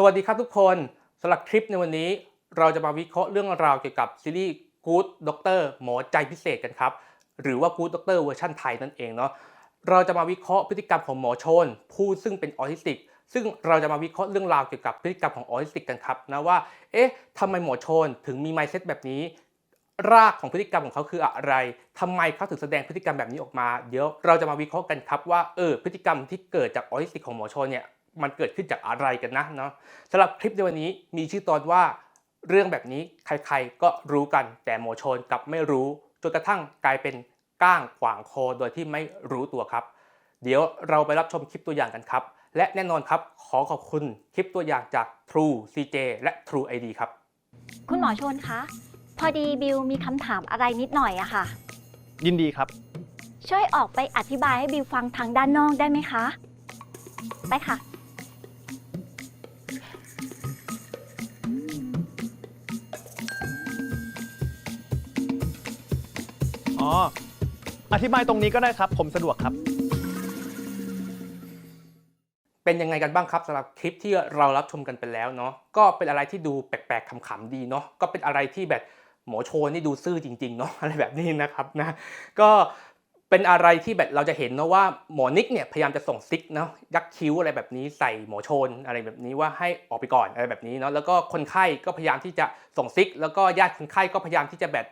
สวัสดีครับทุกคนสำหรับคลิปในวันนี้เราจะมาวิเคราะห์เรื่องราวเกี่ยวกับซีรีส์ Good Doctor หมอใจพิเศษกันครับ หรือว่า Good Doctor เวอร์ชันไทยนั่นเองเนาะเราจะมาวิเคราะห์พฤติกรรมของหมอชน ผู้ซึ่งเป็นออทิสติก ซึ่งเราจะมาวิเคราะห์เรื่องราวเกี่ยวกับพฤติกรรมของออทิสติกกันครับนะว่าเอ๊ะทำไมหมอชนถึงมีไมเซ็ตแบบนี้ รากของพฤติกรรมของเขาคืออะไรทำไมเขาถึงแสดงพฤติกรรมแบบนี้ออกมา เดี๋ยวเราจะมาวิเคราะห์กันครับว่าเออพฤติกรรมที่เกิดจากออทิสติกของหมอชนเนี่ยมันเกิดขึ้นจากอะไรกันนะเนาะสำหรับคลิปในวันนี้มีชื่อตอนว่าเรื่องแบบนี้ใครๆก็รู้กันแต่หมอชนกลับไม่รู้จนกระทั่งกลายเป็นก้างขวางคอโดยที่ไม่รู้ตัวครับ เดี๋ยวเราไปรับชมคลิปตัวอย่างกันครับ และแน่นอนครับขอขอบคุณคลิปตัวอย่างจาก True CJ และ True ID ครับ คุณหมอชนคะ พอดีบิวมีคำถามอะไรนิดหน่อยอะค่ะ ยินดีครับ ช่วยออกไปอธิบายให้บิวฟังทางด้านนอกได้ไหมคะ ไปค่ะ อธิบายตรงนี้ก็ได้ครับ ผมสะดวกครับ เป็นยังไงกันบ้างครับสำหรับคลิปที่เรารับชมกันไปแล้วเนาะก็เป็นอะไรที่ดูแปลกๆขำๆดีเนาะก็เป็นอะไรที่แบบหมอโชว์นี่ดูซื่อจริงๆเนาะอะไรแบบนี้นะครับนะก็เป็นอะไรที่แบบเราจะเห็นเนาะว่าหมอนิกเนี่ยพยายามจะส่งซิกเนาะยักคิ้วอะไรแบบนี้ใส่หมอโชนอะไรแบบนี้ว่าให้ออกไปก่อนอะไรแบบนี้เนาะแล้วก็คนไข้ก็พยายามที่จะส่งซิก แล้วก็ญาติคนไข้ก็พยายามที่จะแบบ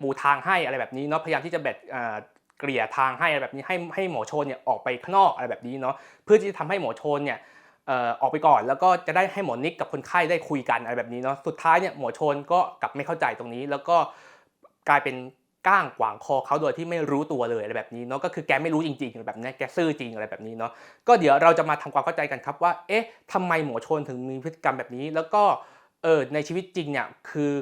ปูทางให้อะไรแบบนี้เนาะพยายามที่จะแบบอ่าเกลี่ยทางให้อะไรแบบนี้ให้ให้หมอชนเนี่ยออกไปข้างนอกอะไรแบบนี้เนาะเพื่อที่จะทำให้หมอชนเนี่ยเอ่อออกไปก่อนแล้วก็จะได้ให้หมอนิกกับคนไข้ได้คุยกันอะไรแบบนี้เนาะสุดท้ายเนี่ยหมอชนก็กลับไม่เข้าใจตรงนี้ แล้วก็กลายเป็นก้างขวางคอเขาโดยที่ไม่รู้ตัวเลยอะไรแบบนี้เนาะก็คือแกไม่รู้จริงๆอะไรแบบนี้แกซื่อจริงอะไรแบบนี้เนาะก็เดี๋ยวเราจะมาทำความเข้าใจกันครับว่าเอ๊ะทำไมหมอชนถึงมีพฤติกรรมแบบนี้ แล้วก็เออในชีวิตจริงเนี่ยคือ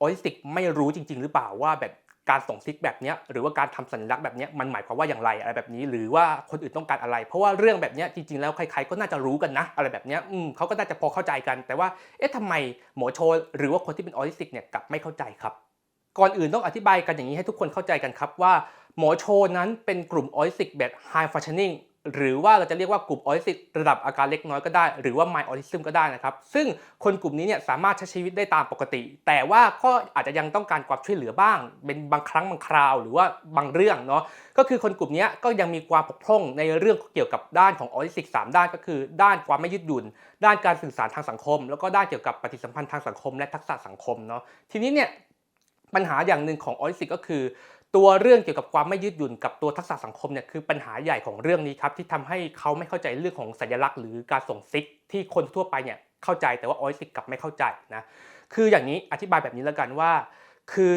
ออทิสติกไม่รู้จริง ๆ หรือเปล่าว่าแบบการส่งซิกแบบนี้หรือว่าการทำสัญลักษณ์แบบนี้มันหมายความว่าอย่างไรอะไรแบบนี้ หรือว่าคนอื่นต้องการอะไร เพราะว่าเรื่องแบบนี้จริง ๆ แล้วใครๆก็น่าจะรู้กันนะ อะไรแบบนี้อืมเขาก็น่าจะพอเข้าใจกัน แต่ว่าเอ๊ะทำไมหมอโชหรือว่าคนที่เป็นออทิสติกเนี่ยกลับไม่เข้าใจครับ ก่อนอื่นต้องอธิบายกันอย่างนี้ให้ทุกคนเข้าใจกันครับว่าหมอโชนั้นเป็นกลุ่มออทิสติกแบบ high functioning หรือว่าเราจะเรียกว่ากลุ่มออทิสติกระดับอาการเล็กน้อยก็ได้ หรือว่า mild autism ก็ได้นะครับ ซึ่งคนกลุ่มนี้เนี่ยสามารถใช้ชีวิตได้ตามปกติ แต่ว่าก็อาจจะยังต้องการความช่วยเหลือบ้าง เป็นบางครั้งบางคราว หรือว่าบางเรื่องเนาะก็คือคนกลุ่มนี้ก็ยังมีความบกพร่องในเรื่องเกี่ยวกับด้านของออทิสติก3ด้านก็คือ ด้านความไม่ยืดหยุ่น ด้านการสื่อสารทางสังคม แล้วก็ด้านเกี่ยวกับปฏิสัมพันธ์ทางสังคม และทักษะสังคมเนาะทีนี้เนี่ยปัญหาอย่างหนึ่งของออทิสติกก็คือ ตัวเรื่องเกี่ยวกับความไม่ยืดหยุ่นกับตัวทักษะสังคมเนี่ยคือปัญหาใหญ่ของเรื่องนี้ครับที่ทำให้เขาไม่เข้าใจเรื่องของสัญลักษณ์หรือการส่งซิกที่คนทั่วไปเนี่ยเข้าใจแต่ว่าออทิสติกกลับไม่เข้าใจนะคืออย่างนี้อธิบายแบบนี้แล้วกันว่า คือ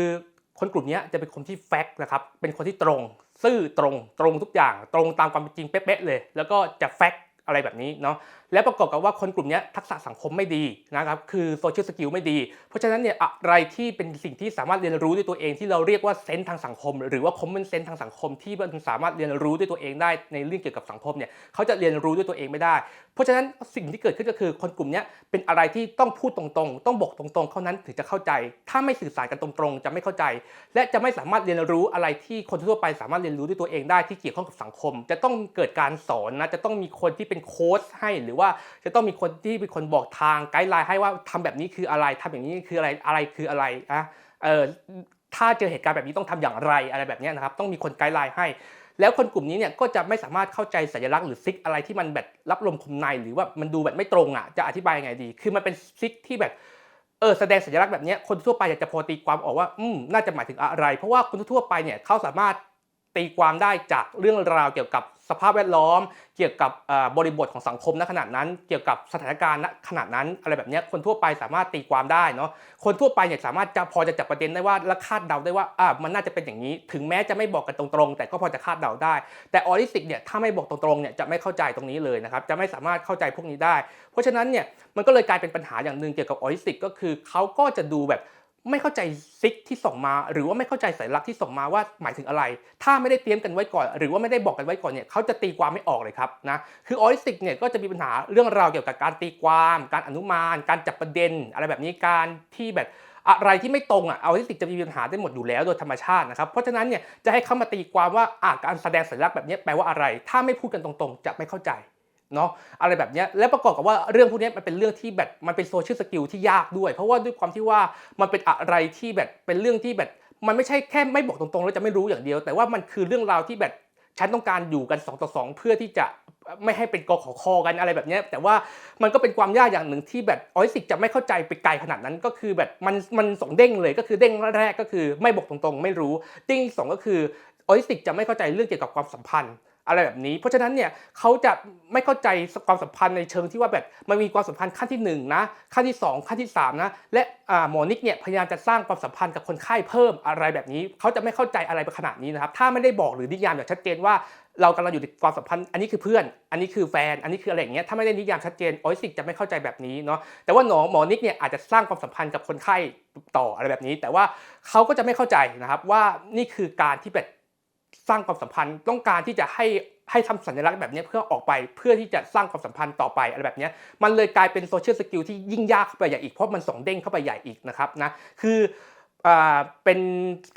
คนกลุ่มนี้จะเป็นคนที่แฟกต์นะครับเป็นคนที่ตรง ซื่อตรงตรงทุกอย่าง ตรงตามความเป็นจริงเป๊ะๆเลย แล้วก็จะแฟกต์ อะไรแบบนี้เนาะและประกอบกับว่าคนกลุ่มนี้ทักษะสังคมไม่ดีนะครับคือโซเชียลสกิลไม่ดี เพราะฉะนั้นเนี่ยอะไรที่เป็นสิ่งที่สามารถเรียนรู้ด้วยตัวเองที่เราเรียกว่าเซนส์ทางสังคม หรือว่าคอมมอนเซนส์ทางสังคมที่มันสามารถเรียนรู้ด้วยตัวเองได้ในเรื่องเกี่ยวกับสังคมเนี่ยเขาจะเรียนรู้ด้วยตัวเองไม่ได้ เพราะฉะนั้นสิ่งที่เกิดขึ้นก็คือคนกลุ่มนี้เป็นอะไรที่ต้องพูดตรงๆ ต้องบอกตรงๆเท่านั้นถึงจะเข้าใจ ถ้าไม่สื่อสารกันตรงๆ จะไม่เข้าใจ และจะไม่สามารถเรียนรู้อะไรที่คนทั่วไปสามารถเรียนรู้ด้วยตัวเองได้ที่เกี่ยวข้องกับสังคม จะต้องเกิดการสอนนะจะต้องมีคนที่เป็นโค้ชให้หรือว่าจะต้องมีคนที่เป็นคนบอกทางไกด์ไลน์ให้ว่าทำแบบนี้คืออะไรทำอย่างนี้คืออะไรอะไรคืออะไรอะเออถ้าเจอเหตุการณ์แบบนี้ต้องทำอย่างไรอะไรแบบนี้นะครับ ต้องมีคนไกด์ไลน์ให้ แล้วคนกลุ่มนี้เนี่ยก็จะไม่สามารถเข้าใจสัญลักษณ์หรือซิกอะไรที่มันแบบรับลมคมในหรือว่ามันดูแบบไม่ตรงอะจะอธิบายยังไงดี คือมันเป็นซิกที่แบบเออแสดงสัญลักษณ์แบบนี้คนทั่วไปจะพอตีความออกว่าอืมน่าจะหมายถึงอะไร เพราะว่าคนทั่วไปเนี่ยเขาสามารถ ตีความได้จากเรื่องราวเกี่ยวกับสภาพแวดล้อม เกี่ยวกับบริบทของสังคมณขณะนั้น เกี่ยวกับสถานการณ์ณขณะนั้น อะไรแบบนี้คนทั่วไปสามารถตีความได้เนาะคนทั่วไปเนี่ยสามารถจะพอจะจับประเด็นได้ว่าและคาดเดาได้ว่าอ่ามันน่าจะเป็นอย่างนี้ ถึงแม้จะไม่บอกกันตรงๆ แต่ก็พอจะคาดเดาได้ แต่ออทิสติกเนี่ยถ้าไม่บอกตรงๆเนี่ยจะไม่เข้าใจตรงนี้เลยนะครับจะไม่สามารถเข้าใจพวกนี้ได้ เพราะฉะนั้นเนี่ยมันก็เลยกลายเป็นปัญหาอย่างหนึ่งเกี่ยวกับออทิสติกก็คือเขาก็จะดูแบบ ไม่เข้าใจซิกที่ส่งมา หรือว่าไม่เข้าใจสัญลักษณ์ที่ส่งมาว่าหมายถึงอะไร ถ้าไม่ได้เตรียมกันไว้ก่อน หรือว่าไม่ได้บอกกันไว้ก่อนเนี่ยเขาจะตีความไม่ออกเลยครับนะคือออทิสติกเนี่ยก็จะมีปัญหาเรื่องราวเกี่ยวกับการตีความ การอนุมาน การจับประเด็น อะไรแบบนี้การที่แบบอะไรที่ไม่ตรงอะเอาทิสติกจะมีปัญหาได้หมดอยู่แล้วโดยธรรมชาตินะครับ เพราะฉะนั้นเนี่ยจะให้เขามาตีความว่าอะการแสดงสัญลักษณ์แบบนี้แปลว่าอะไร ถ้าไม่พูดกันตรงๆ จะไม่เข้าใจ เนาะอะไรแบบนี้และประกอบกับว่าเรื่องพวกนี้มันเป็นเรื่องที่แบบมันเป็นโซเชียลสกิลที่ยากด้วย เพราะว่าด้วยความที่ว่ามันเป็นอะไรที่แบบเป็นเรื่องที่แบบมันไม่ใช่แค่ไม่บอกตรงๆแล้วจะไม่รู้อย่างเดียว แต่ว่ามันคือเรื่องราวที่แบบฉันต้องการอยู่กัน2ต่อ2เพื่อที่จะไม่ให้เป็นกอขอคอกันอะไรแบบนี้แต่ว่ามันก็เป็นความยากอย่างหนึ่งที่แบบออยสิกจะไม่เข้าใจไปไกลขนาดนั้นก็คือแบบมันมันสองเด้งเลยก็คือเด้งแรกก็คือไม่บอกตรงๆ ไม่รู้เด้งสองก็คือออยสิกจะไม่เข้าใจเรื่องเกี่ยวกับความสัมพันธ์ อะไรแบบนี้ เพราะฉะนั้นเนี่ยเขาจะไม่เข้าใจความสัมพันธ์ในเชิงที่ว่าแบบมันมีความสัมพันธ์ขั้นที่1นงนะขั้นที่ 2 ขั้นที่3นะและหมอนิกเนี่ยพยายามจะสร้างความสัมพันธ์กับคนไข้เพิ่มอะไรแบบนี้เขาจะไม่เข้าใจอะไรไปขนาดนี้นะครับถ้าไม่ได้บอกหรือนิยามอย่างชัดเจนว่าเรากำลังอยู่ในความสัมพันธ์ อันนี้คือเพื่อน อันนี้คือแฟน อันนี้คืออะไรอย่างเงี้ย ถ้าไม่ได้นิยามชัดเจนออยสิกจะไม่เข้าใจแบบนี้เนาะ แต่ว่าหนอหมอนิกเนี่ยอาจจะสร้างความสัมพันธ์กับคนไข้ต่ออะไรแบบนี้ แต่ว่าเขาก็จะไม่เข้าใจนะครับว่านี่คือการที่แบบ สร้างความสัมพันธ์ต้องการที่จะให้ให้ทำสัญลักษณ์แบบนี้เพื่อออกไปเพื่อที่จะสร้างความสัมพันธ์ต่อไปอะไรแบบนี้มันเลยกลายเป็นโซเชียลสกิลที่ยิ่งยากเข้าไปใหญ่อีกเพราะมันส่งเด้งเข้าไปใหญ่อีกนะครับนะคือเป็น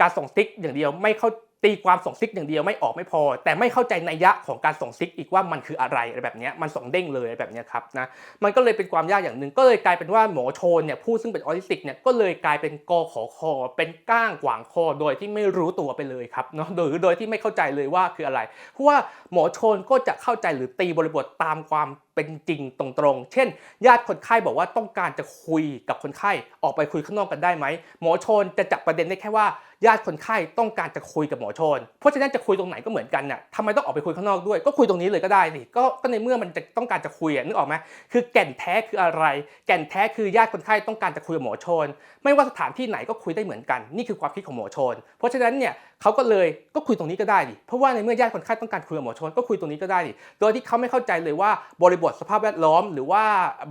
การส่งติ๊กอย่างเดียวไม่เข้า ตีความส่งซิกอย่างเดียวไม่ออกไม่พอ แต่ไม่เข้าใจนัยยะของการส่งซิกอีกว่ามันคืออะไรอะไรแบบนี้มันส่งเด้งเลยแบบนี้ครับนะมันก็เลยเป็นความยากอย่างหนึ่งก็เลยกลายเป็นว่าหมอโชนเนี่ยผู้ซึ่งเป็นออทิสติกเนี่ยก็เลยกลายเป็นกอขอคอเป็นก้างขวางคอโดยที่ไม่รู้ตัวไปเลยครับเนาะโดยโดยที่ไม่เข้าใจเลยว่าคืออะไร เพราะว่าหมอโชนก็จะเข้าใจหรือตีบริบทตามความ เป็นจริงตรงๆ เช่น ญาติคนไข้บอกว่าต้องการจะคุยกับคนไข้ออกไปคุยข้างนอกกันได้ไหมหมอชนจะจับประเด็นได้แค่ว่าญาติคนไข้ต้องการจะคุยกับหมอชน เพราะฉะนั้นจะคุยตรงไหนก็เหมือนกันน่ะทำไมต้องออกไปคุยข้างนอกด้วย ก็คุยตรงนี้เลยก็ได้สิก็ก็ในเมื่อมันจะต้องการจะคุยอะนึกออกไหมคือแก่นแท้คืออะไร แก่นแท้คือญาติคนไข้ต้องการจะคุยกับหมอชน ไม่ว่าสถานที่ไหนก็คุยได้เหมือนกัน นี่คือความคิดของหมอชน เพราะฉะนั้นเนี่ย เขาก็เลยก็คุยตรงนี้ก็ได้ดิเพราะว่าในเมื่อญาติคนไข้ต้องการคุยกับหมอชนก็คุยตรงนี้ก็ได้ดิโดยที่เขาไม่เข้าใจเลยว่าบริบทสภาพแวดล้อม หรือว่า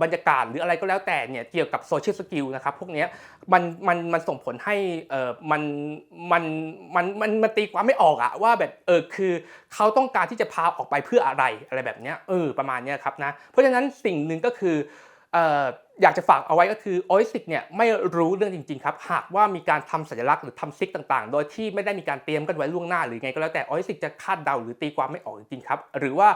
บรรยากาศหรืออะไรก็แล้วแต่เนี่ยเกี่ยวกับโซเชียลสกิลนะครับพวกนี้มันมันมันส่งผลให้เออมันมันมันมันมันตีความไม่ออกอะว่าแบบเออคือเขาต้องการที่จะพาออกไปเพื่ออะไรอะไรแบบเนี้ยเออประมาณเนี้ยครับนะเพราะฉะนั้นสิ่งหนึ่งก็คือเออ อยากจะฝากเอาไว้ก็คือออยสิกเนี่ยไม่รู้เรื่องจริงๆครับหากว่ามีการทำสัญลักษณ์หรือทำซิกต่างๆ โดยที่ไม่ได้มีการเตรียมกันไว้ล่วงหน้าหรือไงก็แล้วแต่ออยสิกจะคาดเดาหรือตีความไม่ออกจริงๆครับหรือว่า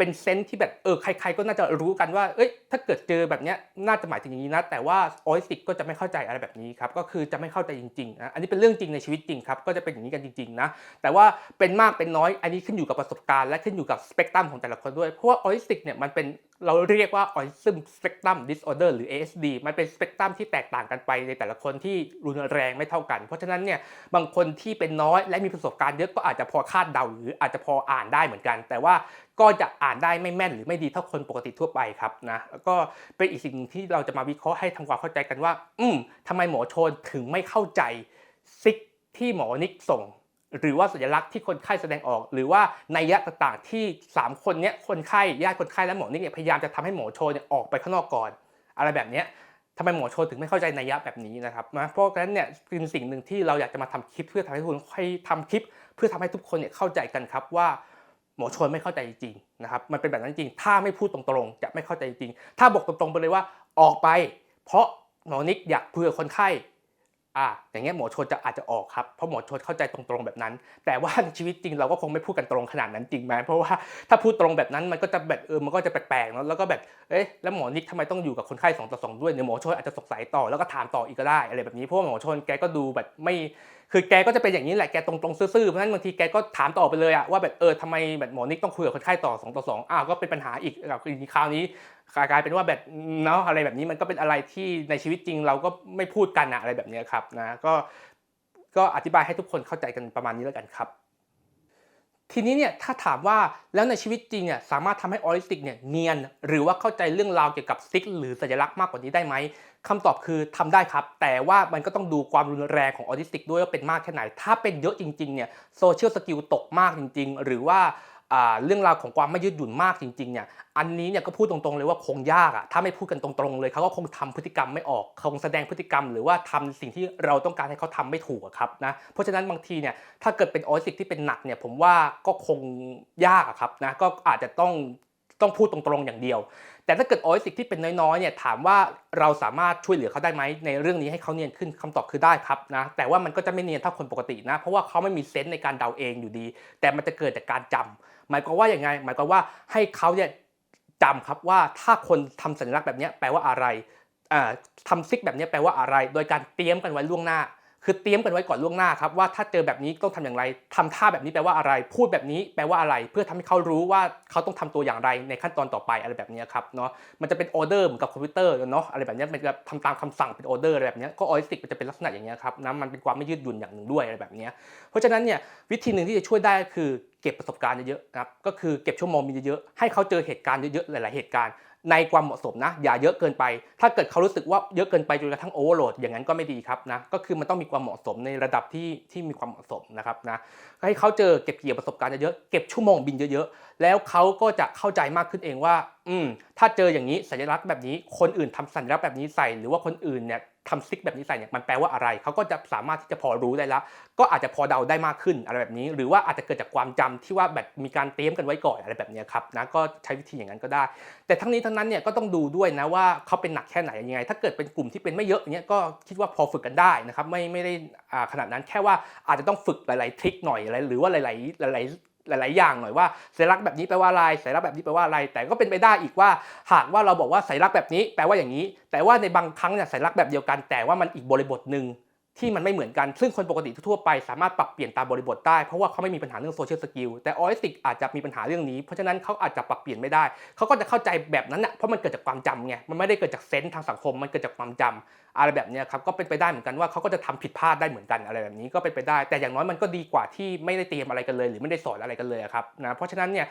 เป็นเซนส์ที่แบบเออใคร ๆ ก็น่าจะรู้กันว่าเอ้ยถ้าเกิดเจอแบบเนี้ยน่าจะหมายถึงอย่างนี้นะแต่ว่าออยสิกก็จะไม่เข้าใจอะไรแบบนี้ครับก็คือจะไม่เข้าใจจริงๆนะอันนี้เป็นเรื่องจริงในชีวิตจริงครับก็จะเป็นอย่างนี้กันจริงๆนะแต่ว่าเป็นมากเป็นน้อยอันนี้ขึ้นอยู่กับประสบการณ์และขึ้นอยู่กับสเปกตรัมของแต่ละคนด้วยเพราะว่าออยสิกเนี่ยมันเป็น เราเรียกว่า Autism Spectrum Disorder หรือ ASD มันเป็นสเปกตรัมที่แตกต่างกันไปในแต่ละคนที่รุนแรงไม่เท่ากัน เพราะฉะนั้นเนี่ยบางคนที่เป็นน้อยและมีประสบการณ์เยอะก็อาจจะพอคาดเดาหรืออาจจะพออ่านได้เหมือนกัน แต่ว่าก็จะอ่านได้ไม่แม่นหรือไม่ดีเท่าคนปกติทั่วไปครับนะแล้วก็เป็นอีกสิ่งที่เราจะมาวิเคราะห์ให้ทำความเข้าใจกันว่า อืมทำไมหมอโชนถึงไม่เข้าใจซิกที่หมอนิกส่ง หรือว่าสัญลักษณ์ที่คนไข้แสดงออก หรือว่านัยะต่างๆที่ 3 คนนี้คนไข้ญาติคนไข้และหมอนิกเนี่ยพยายามจะทำให้หมอโชเนี่ยออกไปข้างนอกก่อน อะไรแบบนี้ทำไมหมอโชถึงไม่เข้าใจนัยยะแบบนี้นะครับนะเพราะฉะนั้นเนี่ยเป็นสิ่งหนึ่งที่เราอยากจะมาทำคลิปเพื่อทำให้ทุกคนให้ทำคลิป เพื่อทำให้ทุกคนเนี่ยเข้าใจกันครับว่าหมอโชนไม่เข้าใจจริงนะครับ มันเป็นแบบนั้นจริง ถ้าไม่พูดตรงๆ จะไม่เข้าใจจริง ถ้าบอกตรงๆไปเลยว่าออกไป เพราะหมอนิกอยากคุยกับคนไข้ อ่าอย่างเงี้ยหมอชนจะอาจจะออกครับเพราะหมอชนเข้าใจตรงๆแบบนั้น แต่ว่าในชีวิตจริงเราก็คงไม่พูดกันตรงขนาดนั้นจริงไหมเพราะว่าถ้าพูดตรงแบบนั้นมันก็จะแบบเออมันก็จะแปลกๆเนาะแล้วก็แบบเอ๊ะแล้วหมอนิกทำไมต้องอยู่กับคนไข้สองต่อสองด้วยเนี่ยหมอชนอาจจะสงสัยต่อแล้วก็ถามต่ออีกก็ได้อะไรแบบนี้เพราะว่าหมอชนแกก็ดูแบบไม่คือแกก็จะเป็นอย่างนี้แหละแกตรงๆซื่อๆเพราะฉะนั้นบางทีแกก็ถามต่อไปเลยอะว่าแบบเออทำไมแบบหมอนิกต้องคุยกับคนไข้ต่อสองต่อสองอ้าวก็เป็นปัญหาอีกกับคราวนี้ กลายเป็นว่าแบบเนาะอะไรแบบนี้มันก็เป็นอะไรที่ในชีวิตจริงเราก็ไม่พูดกันอะอะไรแบบนี้ครับนะก็ก็อธิบายให้ทุกคนเข้าใจกันประมาณนี้แล้วกันครับ ทีนี้เนี่ยถ้าถามว่าแล้วในชีวิตจริงเนี่ยสามารถทำให้ออริสติกเนี่ยเนียน หรือว่าเข้าใจเรื่องราวเกี่ยวกับซิกหรือสัญลักษณ์มากกว่านี้ได้ไหมคำตอบคือทำได้ครับ แต่ว่ามันก็ต้องดูความรุนแรงของออทิสติกด้วยว่าเป็นมากแค่ไหน ถ้าเป็นเยอะจริงๆเนี่ยโซเชียลสกิลตกมากจริง ๆ หรือว่า เรื่องราวของความไม่ยืดหยุ่นมากจริงๆเนี่ยอันนี้เนี่ยก็พูดตรงๆเลยว่าคงยากอะถ้าไม่พูดกันตรงๆเลยเขาก็คงทำพฤติกรรมไม่ออกคงแสดงพฤติกรรม หรือว่าทำสิ่งที่เราต้องการให้เขาทำไม่ถูกครับนะเพราะฉะนั้นบางทีเนี่ยถ้าเกิดเป็นออสิกที่เป็นหนักเนี่ยผมว่าก็คงยากอะครับนะก็อาจจะต้องต้องพูดตรงๆอย่างเดียว แต่ถ้าเกิดออสิกที่เป็นน้อยๆเนี่ยถามว่าเราสามารถช่วยเหลือเขาได้ไหมในเรื่องนี้ให้เขาเนียนขึ้นคำตอบคือได้ครับนะแต่ว่ามันก็จะไม่เนียนเท่าคนปกตินะ เพราะว่าเขาไม่มีเซนส์ในการเดาเองอยู่ดี แต่มันจะเกิดจากการจำ หมายความว่าอย่างไง หมายความว่าให้เขาเนี่ยจำครับว่าถ้าคนทำสัญลักษณ์แบบนี้แปลว่าอะไรอ่าทำซิกแบบนี้แปลว่าอะไร โดยการเตรียมกันไว้ล่วงหน้า คือเตรียมกันไว้ก่อนล่วงหน้าครับว่าถ้าเจอแบบนี้ต้องทำอย่างไรทำท่าแบบนี้แปลว่าอะไร พูดแบบนี้แปลว่าอะไร เพื่อทำให้เขารู้ว่าเขาต้องทำตัวอย่างไรในขั้นตอนต่อไปอะไรแบบนี้ครับเนาะมันจะเป็นออเดอร์เหมือนกับคอมพิวเตอร์เนาะอะไรแบบนี้ยมันจะทำตามคำสั่งเป็นออเดอร์อะไรแบบนี้ก็ออริสติกมันจะเป็นลักษณะอย่างเงี้ครับนะมันเป็นความไม่ยืดหยุ่นอย่างหนึ่งด้วยอะไรแบบนี้เพราะฉะนั้นเนี่ยวิธีหนึ่งที่จะช่วยได้คือเก็บประสบการณ์เยอะๆนะครับก็คือเก็บชั่วโมงมีเยอะๆให้เขาเจอเหตุการณ์เยอะๆหลายๆเหตุการณ์ ในความเหมาะสมนะ อย่าเยอะเกินไป ถ้าเกิดเขารู้สึกว่าเยอะเกินไปจนกระทั่งโอเวอร์โหลดอย่างนั้นก็ไม่ดีครับนะก็คือมันต้องมีความเหมาะสมในระดับที่ที่มีความเหมาะสมนะครับนะให้เขาเจอเก็บเกี่ยวประสบการณ์เยอะเก็บชั่วโมงบินเยอะๆ แล้วเขาก็จะเข้าใจมากขึ้นเองว่า อืมถ้าเจออย่างนี้สัญลักษณ์แบบนี้ คนอื่นทำสัญลักษณ์แบบนี้ใส่ หรือว่าคนอื่นเนี่ย ทำซิกแบบนี้ใส่เนี่ยมันแปลว่าอะไร เขาก็จะสามารถที่จะพอรู้ได้แล้ว ก็อาจจะพอเดาได้มากขึ้นอะไรแบบนี้ หรือว่าอาจจะเกิดจากความจำที่ว่าแบบมีการเตรียมกันไว้ก่อนอะไรแบบนี้ครับนะก็ใช้วิธีอย่างนั้นก็ได้ แต่ทั้งนี้ทั้งนั้นเนี่ยก็ต้องดูด้วยนะว่าเขาเป็นหนักแค่ไหนยังไง ถ้าเกิดเป็นกลุ่มที่เป็นไม่เยอะอย่างเงี้ยก็คิดว่าพอฝึกกันได้นะครับไม่ไม่ได้อ่าขนาดนั้นแค่ว่าอาจจะต้องฝึกหลาย ๆ ทริคหน่อยอะไรหรือว่าหลาย ๆ หลายๆ หลาย ๆ อย่างหน่อยว่าสัญลักษณ์แบบนี้แปลว่าอะไรสัญลักษณ์แบบนี้แปลว่าอะไร แต่ก็เป็นไปได้อีกว่า หากว่าเราบอกว่าสัญลักษณ์แบบนี้แปลว่าอย่างนี้ แต่ว่าในบางครั้งเนี่ยสัญลักษณ์แบบเดียวกัน แต่ว่ามันอีกบริบทหนึ่ง ที่มันไม่เหมือนกัน ซึ่งคนปกติทั่วไปสามารถปรับเปลี่ยนตามบริบทได้ เพราะว่าเขาไม่มีปัญหาเรื่องโซเชียลสกิลแต่ออริสติกอาจจะมีปัญหาเรื่องนี้ เพราะฉะนั้นเขาอาจจะปรับเปลี่ยนไม่ได้ เขาก็จะเข้าใจแบบนั้นนะเพราะมันเกิดจากความจำไง มันไม่ได้เกิดจากเซนส์ทางสังคม มันเกิดจากความจำอะไรแบบนี้ครับ ก็เป็นไปได้เหมือนกันว่าเขาก็จะทำผิดพลาดได้เหมือนกันอะไรแบบนี้ก็เป็นไปได้ แต่อย่างน้อยมันก็ดีกว่าที่ไม่ได้เตรียมอะไรกันเลย หรือไม่ได้สอนอะไรกันเลยครับนะ เพราะฉะนั้นเนี่ย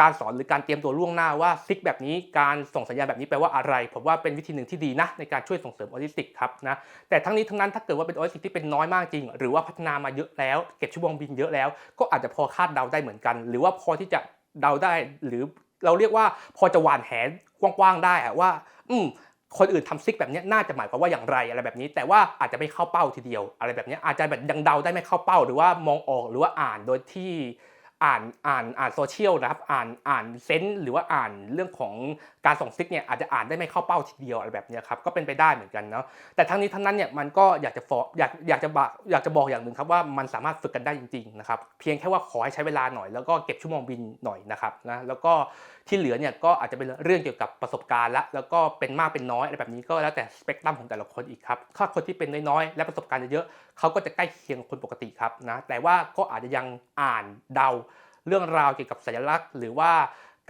การสอนหรือการเตรียมตัวล่วงหน้าว่าซิกแบบนี้การส่งสัญญาณแบบนี้แปลว่าอะไร ผมว่าเป็นวิธีหนึ่งที่ดีนะในการช่วยส่งเสริมออทิสติกครับนะแต่ทั้งนี้ทั้งนั้นถ้าเกิดว่าเป็นออทิสติกที่เป็นน้อยมากจริง หรือว่าพัฒนามาเยอะแล้ว เก็บชั่วโมงบินเยอะแล้ว ก็อาจจะพอคาดเดาได้เหมือนกัน หรือว่าพอที่จะเดาได้หรือเราเรียกว่าพอจะหวานแหกว้างๆได้อะว่า อืมคนอื่นทำซิกแบบนี้น่าจะหมายความว่าอย่างไรอะไรแบบนี้ แต่ว่าอาจจะไม่เข้าเป้าทีเดียว อะไรแบบนี้อาจจะแบบยังเดาได้ไม่เข้าเป้า หรือว่ามองออกหรือว่าอ่านโดยที่ อ่านอ่านอ่านโซเชียลนะครับอ่านอ่านเซนส์หรือว่าอ่านเรื่องของการส่งซิกเนี่ยอาจจะอ่านได้ไม่เข้าเป้าทีเดียวอะไรแบบนี้ครับก็เป็นไปได้เหมือนกันเนาะแต่ทั้งนี้ทั้งนั้นเนี่ยมันก็อยากจะฟออยากอยากจะบอกอยากจะบอกอย่างหนึ่งครับว่ามันสามารถฝึกกันได้จริงๆนะครับเพียงแค่ว่าขอให้ใช้เวลาหน่อย แล้วก็เก็บชั่วโมงบินหน่อยนะครับนะแล้วก็ ที่เหลือเนี่ยก็อาจจะเป็นเรื่องเกี่ยวกับประสบการณ์ละแล้วก็เป็นมากเป็นน้อยอะไรแบบนี้ก็แล้วแต่สเปกตรัมของแต่ละคนอีกครับถ้าคนที่เป็นน้อยๆและประสบการณ์เยอะๆเขาก็จะใกล้เคียงคนปกติครับนะแต่ว่าก็อาจจะยังอ่านเดา เรื่องราวเกี่ยวกับสัญลักษณ์ หรือว่า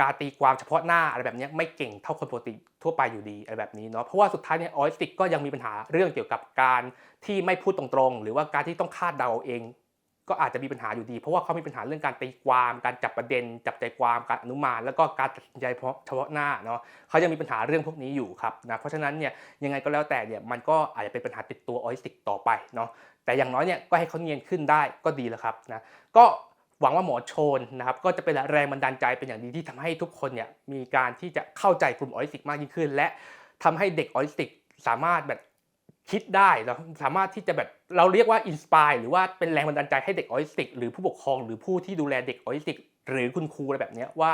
การตีความเฉพาะหน้าอะไรแบบนี้ไม่เก่งเท่าคนปกติทั่วไปอยู่ดีอะไรแบบนี้เนาะเพราะว่าสุดท้ายเนี่ยออสติกก็ยังมีปัญหาเรื่องเกี่ยวกับการที่ไม่พูดตรงๆ หรือว่าการที่ต้องคาดเดาเอง ก็อาจจะมีปัญหาอยู่ดี เพราะว่าเขามีปัญหาเรื่องการตีความการจับประเด็น จับใจความการอนุมาน แล้วก็การตัดสินใจเฉพาะเฉพาะหน้าเนาะเขายังมีปัญหาเรื่องพวกนี้อยู่ครับนะเพราะฉะนั้นเนี่ยยังไงก็แล้วแต่เนี่ยมันก็อาจจะเป็นปัญหาติดตัวออริสติกต่อไปเนาะแต่อย่างน้อยเนี่ยก็ให้เขาเนียนขึ้นได้ก็ดีแล้วครับนะก็หวังว่าหมอโชนนะครับก็จะเป็นแรงบันดาลใจเป็นอย่างดีที่ทำให้ทุกคนเนี่ยมีการที่จะเข้าใจกลุ่มออทิสติกมากยิ่งขึ้น และทำให้เด็กออทิสติกสามารถแบบ คิดได้แล้วสามารถที่จะแบบเราเรียกว่าอินสปายหรือว่าเป็นแรงบันดาลใจให้เด็กออทิสติก หรือผู้ปกครองหรือผู้ที่ดูแลเด็กออทิสติก หรือคุณครูอะไรแบบนี้ว่า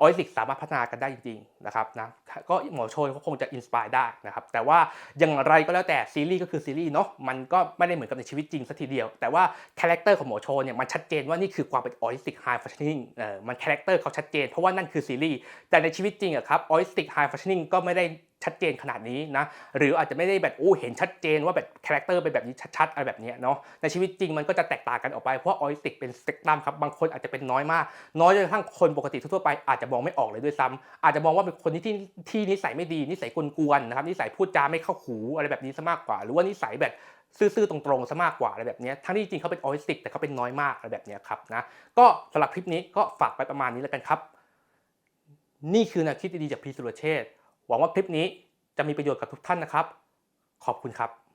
ออทิสติกสามารถพัฒนากันได้จริงๆนะครับนะก็หมอโชนก็คงจะอินสปายได้นะครับแต่ว่าอย่างไรก็แล้วแต่ซีรีส์ก็คือซีรีส์เนาะมันก็ไม่ได้เหมือนกับในชีวิตจริงสัทีเดียว แต่ว่าคาแรคเตอร์ของหมอโชนเนี่ยมันชัดเจนว่านี่คือความเป็นออทิสติกไฮฟังชั่นิ่งเออมันคาแรคเตอร์เขาชัดเจนเพราะว่านั่นคือซีรีส์แต่ในชีวิตจริงอะครับออทิสติกไฮฟังชั่นิ่งก็ไม่ได้ ชัดเจนขนาดนี้นะหรืออาจจะไม่ได้แบบโอ้เห็นชัดเจนว่าแบบคาแรคเตอร์เป็นแบบนี้ชัดๆอะไรแบบเนี้ยเนาะในชีวิตจริงมันก็จะแตกต่างกันออกไปเพราะออทิสติกเป็นสเปกตรัมครับบางคนอาจจะเป็นน้อยมาก น้อยจนกระทั่งคนปกติทั่วไปอาจจะมองไม่ออกเลยด้วยซ้ำอาจจะมองว่าเป็นคนที่ที่นิสัยไม่ดีนิสัยกวนๆนะครับนิสัยพูดจาไม่เข้าหูอะไรแบบนี้ซะมากกว่า หรือว่านิสัยแบบซื่อๆตรงๆซะมากกว่าอะไรแบบเนี้ยทั้งที่จริงเขาเป็นออทิสติกแต่เขาเป็นน้อยมากอะไรแบบเนี้ยครับนะก็สำหรับคลิปนี้ก็ฝากไปประมาณนี้แล้วกันครับ นี่คือแนวคิดดีๆจากพีสุรเชษ หวังว่าคลิปนี้จะมีประโยชน์กับทุกท่านนะครับ ขอบคุณครับ